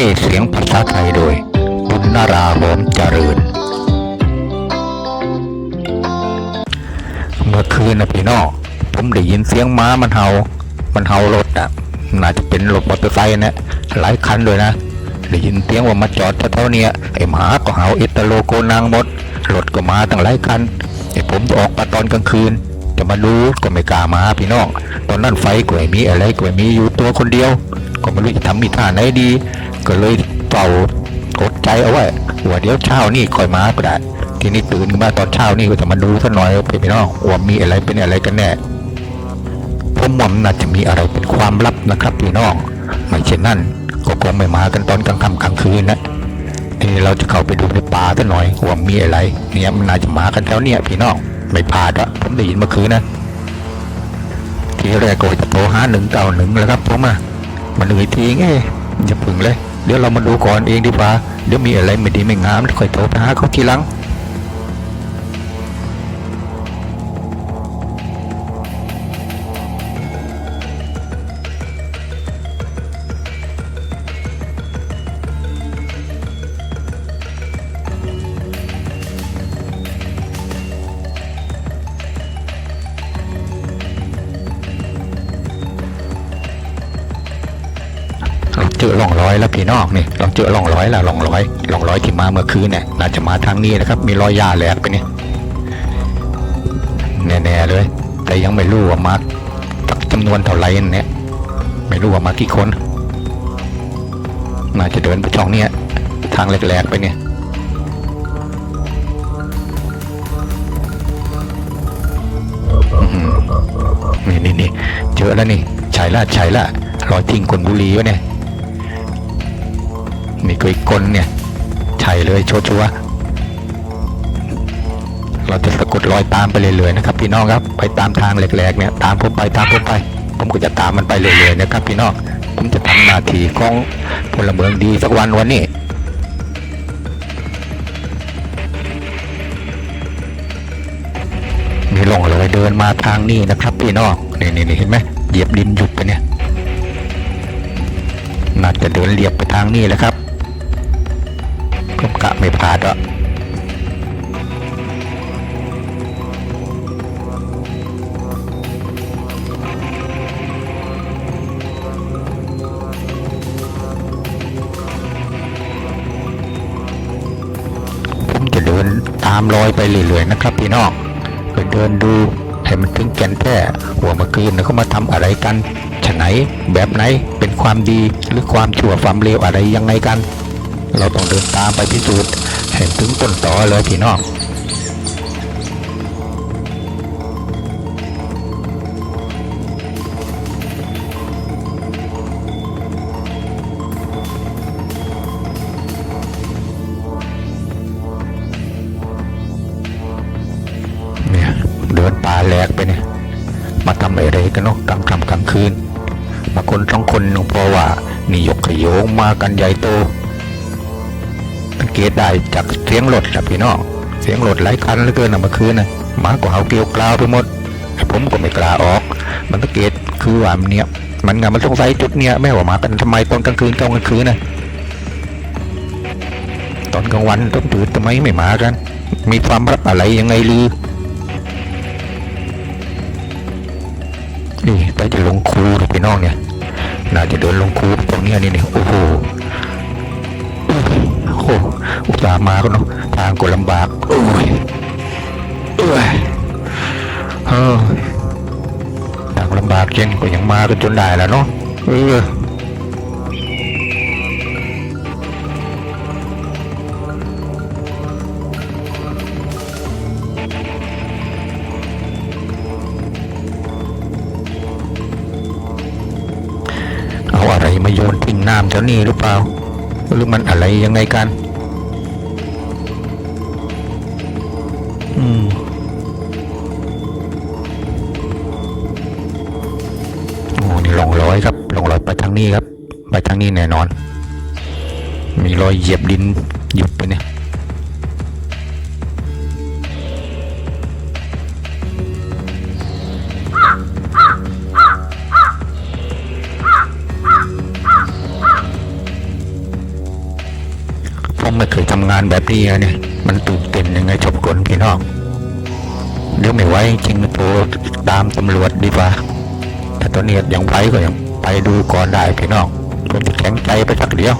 ให้เสียงภาษาไทยโดย บุญนาราหอมเจริญ เมื่อคืนนะพี่น้องผมได้ยินเสียงม้ามันเห่า มันเห่ารถอะน่าจะเป็นรถมอเตอร์ไซค์นะหลายคันเลยนะได้ยินเสียงว่ามาจอดแถวๆเนี้ยไอ้หมาก็เห่าเอตาโลโกนางหมดรถก็มาตั้งหลายคันไอ้ผมออกมาตอนกลางคืน จะมาดูก็ไม่กล้ามาพี่น้อง ตอนนั้นไฟก็ไม่มีอะไรก็ไม่มีอยู่ตัวคนเดียว ก็ไม่รู้จะทำมีท่าไหนดี ก็เลยเฝ้ากดใจเอาไว้ว่าเดี๋ยวเช้านี่คอยมาก็ได้ ทีนี้ตื่นมาตอนเช้านี่ก็จะมาดูสักหน่อยพี่น้องว่ามีอะไรเป็นอะไรกันแน่ผมว่ามันน่าจะมีอะไรเป็นความลับนะครับพี่น้องไม่เช่นนั้นก็คงไม่มากันตอนกลางค่ำกลางคืนนะทีนี้เราจะเข้าไปดูในป่าสักหน่อยว่ามีอะไร เนี่ยมันน่าจะมากันแถวเนี้ยพี่น้องไม่พลาดอะผมได้ยินเมื่อคืนนะทีแรกก็จะโทรหาหนึ่งเก้าหนึ่งแล้วครับผมอะ มันเหนื่อยทีเองอย่าพึ่งเลย เดี๋ยวเรามาดูก่อนเองดีกว่า เดี๋ยวมีอะไรไม่ดีไม่งามค่อยโทรไปหาเขาทีหลัง เจอร่องร้อยแล้วพี่น้องนี่เราเจอร่องร้อยแล้วร่องร้อยร่องร้อยที่มาเมื่อคืนเนี่ยน่าจะมาทางนี้นะครับ มีรอยหญ้าแหลกไปเนี่ยแน่ๆเลย แต่ยังไม่รู้ว่ามาจำนวนเท่าไหร่เนี่ยไม่รู้ว่ามากี่คนน่าจะเดินไปช่องเนี้ยทางแหลกๆไปเนี่ยนี่นี่นี่เจอแล้วนี่ใช่ละใช่ละรอยทิ้งคนบุหรีวะเนี่ย นี่ก็อีกคนเนี่ยใช่เลยโชชัวเราจะสะกดรอยตามไปเรื่อยๆนะครับ พี่น้องครับไปตามทางแหลกๆเนี่ยตามผมไปตามผมไป ผมก็จะตามมันไปเรื่อยๆนะครับ พี่น้องผมจะทำหน้าที่ของพลเมืองดีสักวันวันนี้มีหลงเลยเดินมาทางนี้นะครับ พี่น้องนี่นี่นี่เห็นไหมเหยียบดินหยุดไปเนี่ยน่าจะเดินเรียบไปทางนี้แหละครับ ผมกะไม่พลาดอะผมจะเดินตามรอยไปเรื่อยๆนะครับพี่น้องไปเดินดูให้มันถึงแก่นแท้ว่าเมื่อคืนเขามาทำอะไรกันฉะไหนแบบไหนเป็นความดีหรือความชั่วความเลวอะไรยังไงกัน เราต้องเดินตามไปพิสูจน์เห็นถึงต้นต่อเลยพี่น้องเนี่ยเดินป่าแหลกไปเนี่ย มาทำอะไรกันเนาะกลางค่ำกลางคืนมาคนสองคนหลวงพ่อว่า นี่ยกขยโงมากันใหญ่โต เกตได้จากเสียงรถนะพี่น้องเสียงรถหลายคันเหลือเกินนะเมื่อคืนนะหมาก็เห่าเกลียวกราวไปหมดผมก็ไม่กล้าออก มันสังเกตคือว่ามันเนี่ยมันงามันสงสัยจุดเนี้ยแม่ว่ามากันทำไมตอนกลางคืนตอนกลางคืนนะตอนกลางวันต้องตื่นทำไมไม่มากัน มีความรับอะไรยังไงลือนี่ไปจะลงคูนะพี่น้องเนี่ยน่าจะเดินลงคูตรงนี้นี่นี่โอ้โห อุตส่าห์มาก็เนาะทางก็ลำบากโอ้ยเอ้ยเออทางลำบากเจงก็ยังมากันจนได้แล้วเนาะเออเอาอะไรมาโยนทิ้งน้ำแถวนี้หรือเปล่า หรือมันอะไรยังไงกัน อืม โอ้นี่ลงร้อยครับลงร้อยไปทางนี้ครับ ไปทางนี้แน่นอน มีรอยเหยียบดินยุบไปเนี่ย ผมไม่เคยทำงานแบบนี้เนี่ยมันตื่นเต้นยังไงชอบกลพี่น้องเดี๋ยวไม่ไหวจริงโทรตามตำรวจดีกว่าถ้าตอนนี้ยังไปก็ยังไปดูก่อนได้พี่น้องผมจะแข็งใจไปสักเดียว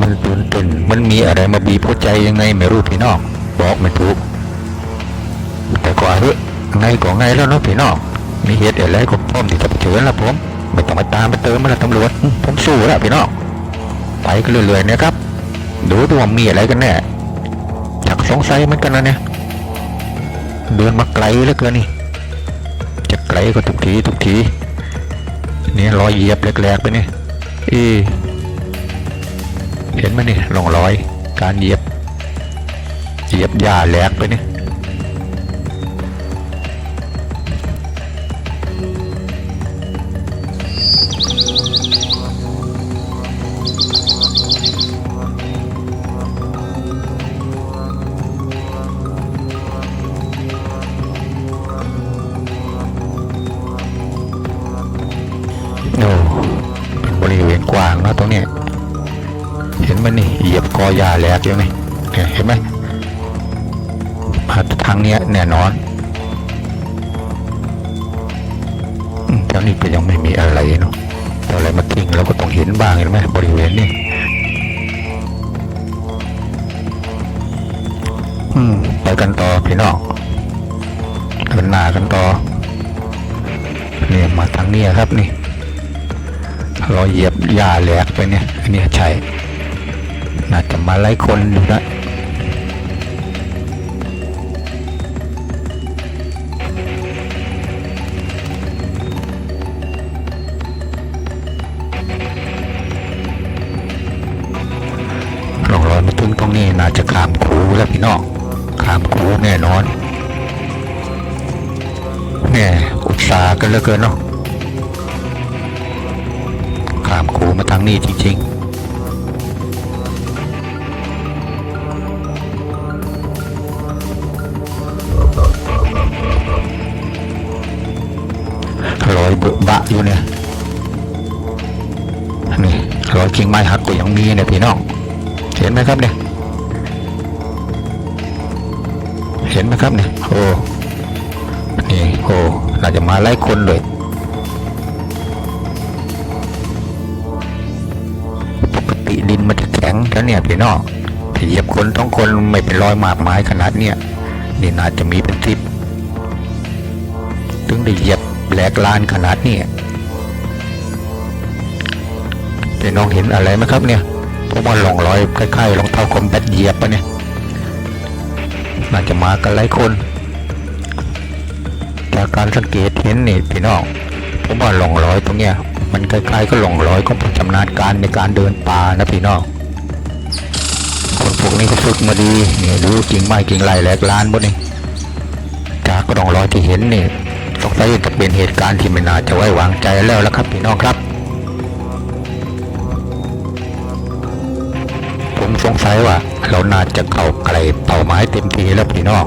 มันตื่นเต้นมันมีอะไรมาบีบหัวใจยังไงไม่รู้พี่น้องบอกไม่ถูก ไงก็ไงแล้วเนาะพี่น้องมีเหตุอะไรก็พร้อมที่จะเผชิญแล้วผมไม่ต้องมาตามมาเติมมาล้วตำรวจผมสู้แล้วพี่น้องไปกันเรื่อยๆนะครับดูดูว่ามีอะไรกันแน่ชักสงสัยเหมือนกันนะเนี่ยเดินมาไกลเหลือเกินนี่จะไกลก็ทุกทีทุกทีเนี่ยรอยเหยียบแหลกๆไปนี่เอเห็นไหมนี่ร่องรอย การเหยียบเหยียบหญ้าแหลกไปนี่ หญ้าแหลกอยู่นี่เนี่ยเห็นไหมมาทางเนี้ยแน่นอนอืมแถวนี้ก็ยังไม่มีอะไรเนาะแต่อะไรมาทิ้งเราก็ต้องเห็นบ้างเห็นไหมบริเวณนี้อืมไปกันต่อพี่น้องเดินหน้ากันต่อเนี่ยมาทางนี้ครับนี่รอยเหยียบหญ้าแหลกไปเนี่ยอันนี้ใช่ น่าจะมาไล่คนอยู่นะรองรอยมาถึงตรงนี้น่าจะขามคูแล้วพี่น้องขามคูแน่นอนแน่อุตสาหกันเหลือเกินเนาะขามคูมาทางนี้จริงๆ บะบะอยู่เนี่ยนี่รอยกิ่งไม้หักก็ยังมีเนี่ยพี่น้องเห็นไหมครับเนี่ยเห็นไหมครับเนี่ยโอ้นี่โอ้น่าจะมาไล่คนเลยปกติดินมันจะแข็งแล้วเนี่ยพี่น้องถ้าเหยียบคนต้องคนไม่เป็นรอยหมากไม้ขนาดเนี่ยนี่น่าจะมีเป็นทิปถึงได้เหยียบ แหลกลานขนาดนี้พี่น้องเห็นอะไรไหมครับเนี่ยผมว่าหลงรอยคล้ายๆรองเท้าคอมแบทเหยียบปะเนี่ยน่าจะมากันหลายคน จากการสังเกตเห็นนี่พี่น้องผมว่าหลงรอยตรงเนี้ยมันคล้ายๆก็หลงรอยของผู้ชำนาญการในการเดินป่านะพี่น้องคนพวกนี้เขาฝึกมาดีนี่ดูกิ่งไม้กิ่งไรแหลกลานหมดนี่จากกระดองรอยที่เห็นนี่ สงสัยจะเป็นเหตุการณ์ที่ไม่น่าจะไว้วางใจแล้วละครับพี่น้องครับ ผมสงสัยว่าเราน่าจะเข้าไกลเป้าหมายเต็มทีแล้วพี่น้อง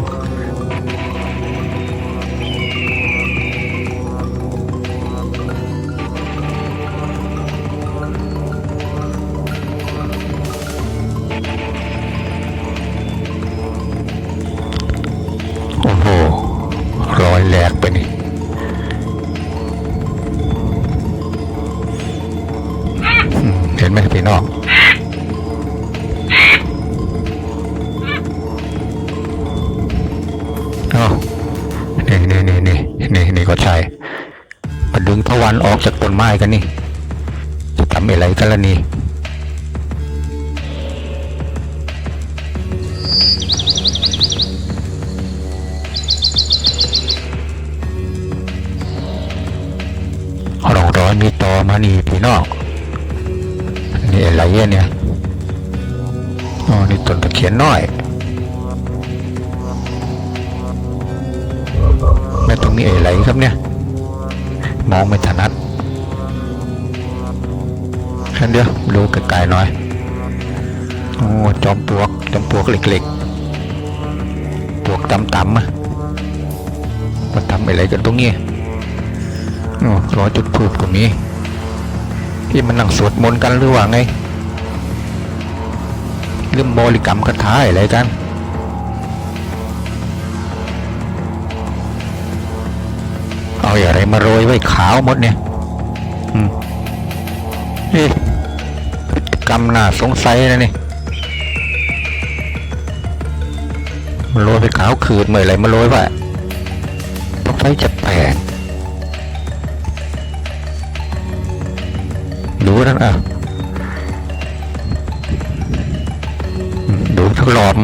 เนไหมพี่น้องอ้านี่นี่นี่นี่นี่นี่ก็ใช่มาดึงทวันออกจากต้นไม้กันนี่ จะทำอะไรกันล่ะนี่ร่องรอยมีต่อมานี่พี่น้อง นี่อะไรเนี่ยอ๋อนี่ต้นตะเคียนน้อยแม่ตรงนี้อะไรครับเนี่ย มองไม่ถนัดแค่เดียวดูไกลๆหน่อยโอ้จอมปลวกจอมปลวกเล็กๆปลวกต่ำๆอะมาทำอะไรกันตรงนี้โอ้รอจุดพูดก็นี้ ที่มันนั่งสวดมนต์กันหรือว่าไงเรื่องบริกรรมคาถาอะไรกันเอาอะไรมาโรยไว้ขาวหมดเนี่ยอืมนี่พฤติกรรมน่าสงสัยนะนี่มันโรยไปขาวขืดเมื่อไหรมาโรยวะต้องใช้จะแปลก ดูนั่นอะดูทั้งหลอม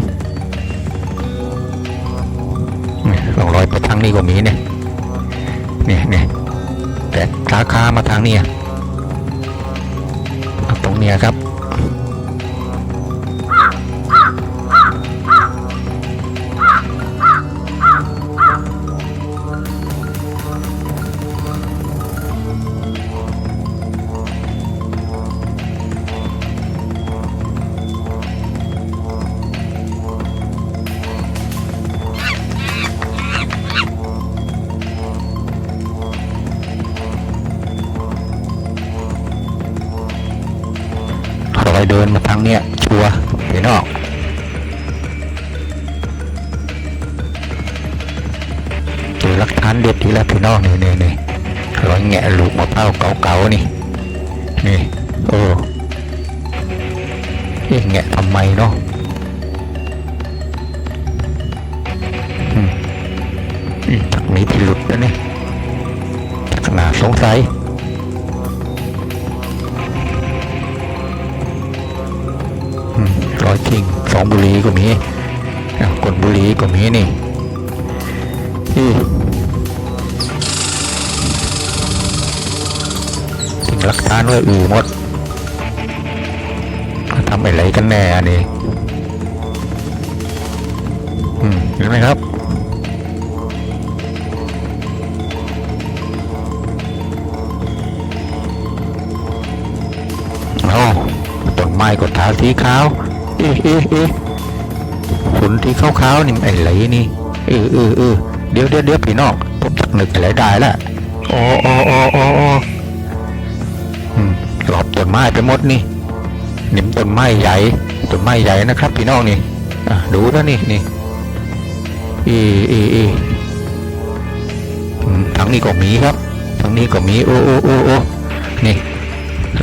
ลองรอยไปทางนี้ก็มีเนี่ยเนี่ยเนี่ยแต่สาขามาทางนี้ตรงเนี้ยครับานเด็ดทีแล้วพี่น้องนี่นี่นี่รอยแงะลูกมะพร้าวเก่าๆนี่ นี่ โอ้เอ๊ะแงะทำไมเนาะอืมอืมทักมีพิรุษนะเนี่ยทักหนาสงสัยอืมร้อยจริงสองบุรีก็มีอะกดบุรีก็มีนี่ที่ หลักฐานไว้อือหมดทำอะไรกันแน่อันนี้อืมเห็นไหมครับเอาต้นไม้ก็ทาสีขาว เอ๊ะเอ๊ะเอ๊ะฝนที่ขาวๆนี่ไอ้ไหลนี่เออเออเออเดี๋ยวเดี๋ยวเดี๋ยวพี่น้องผมจักนึกอะไรได้ละอ๋ออ๋ออ๋ออ๋อ หลอบต้นไม้ไปหมดนี่นี่มันต้นไม้ใหญ่ต้นไม้ใหญ่นะครับ พี่น้องนี่ดูนะนี่นี่เอเอเออืมทางนี้ก็มีครับทางนี้ก็มีโอ้โอ้โอ้โอ้นี่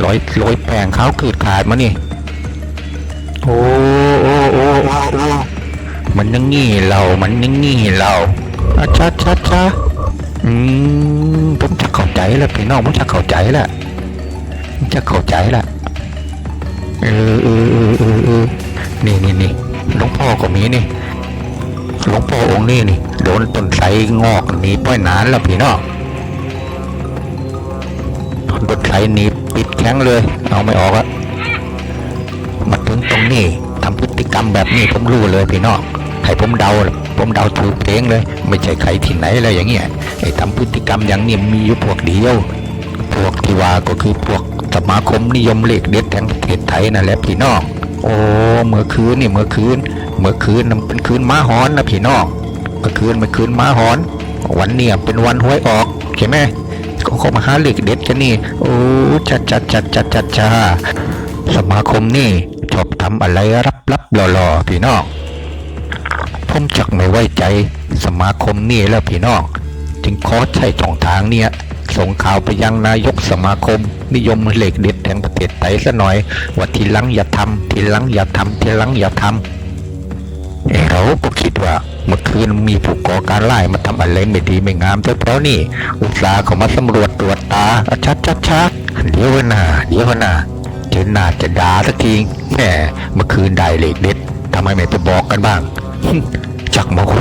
ร้อยร้อยแปลงเขาเกิดขาดมานี่โอ้โอ้โอ้โอ้โอ้มันยังงี้เรามันยังงี้เราอาชาชาชาอืมผมจะเข้าใจแล้วพี่น้องผมจะเข้าใจแล้ว จะเข้าใจแล้วเออเออเออเออเออนี่นี่นี่หลวงพ่อก็มีนี่หลวงพ่อองค์นี้นี่โดนต้นไทรงอกหนีป้อยนานแล้วพี่น้องรถไถหนีปิดแข้งเลย เอาไม่ออกอะมาถึงตรงนี้ทำพฤติกรรมแบบนี้ผมรู้เลยพี่น้องให้ผมเดาผมเดาถูกเองเลย ไม่ใช่ใครที่ไหนอะไรอย่างเงี้ยไอ้ทำพฤติกรรมอย่างนี้มีอยู่พวกเดียว พวกที่ว่าก็คือพวกสมาคมนิยมเลขเด็ดแห่งประเทศไทยนั่นแหละพี่น้อง โอ้เมื่อคืนนี่เมื่อคืน เมื่อคืนนั้นเป็นคืนม้าหอนนะพี่น้องเมื่อคืนเป็นคืนม้าหอน วันเนี่ยเป็นวันหวยออกใช่ไหมก็เข้ามาหาเลขเด็ดกันนี่ โอ้จัดจัดจัดจัดจัดจ้าสมาคมนี่ชอบทำอะไรรับรับหล่อๆพี่น้องผมจักไม่ไว้ใจสมาคมนี่แล้วพี่น้อง จึงขอใช้ช่องทางเนี่ย ส่งข่าวไปยังนายกสมาคม นิยมเหลขเด็ดแห่งประเทศไทยซะหน่อย ว่าทีหลังอย่าทำทีหลังอย่าทำทีหลังอย่าทำเอ้เราก็คิดว่าเมื่อคืนมีผู้ก่อการร้ายมาทำอะไรไม่ดีไม่งามแต่เพราะนี่ อุตสาห์เขามาสำรวจตรวจตาชัดชัดชัดเดี๋ยวหน้าเดี๋ยวหน้าเจอหน้าจะด่าสักทีแหมเมื่อคืนได้เหลขเด็ดทำไมไม่ไปบอกกันบ้างจักมาโห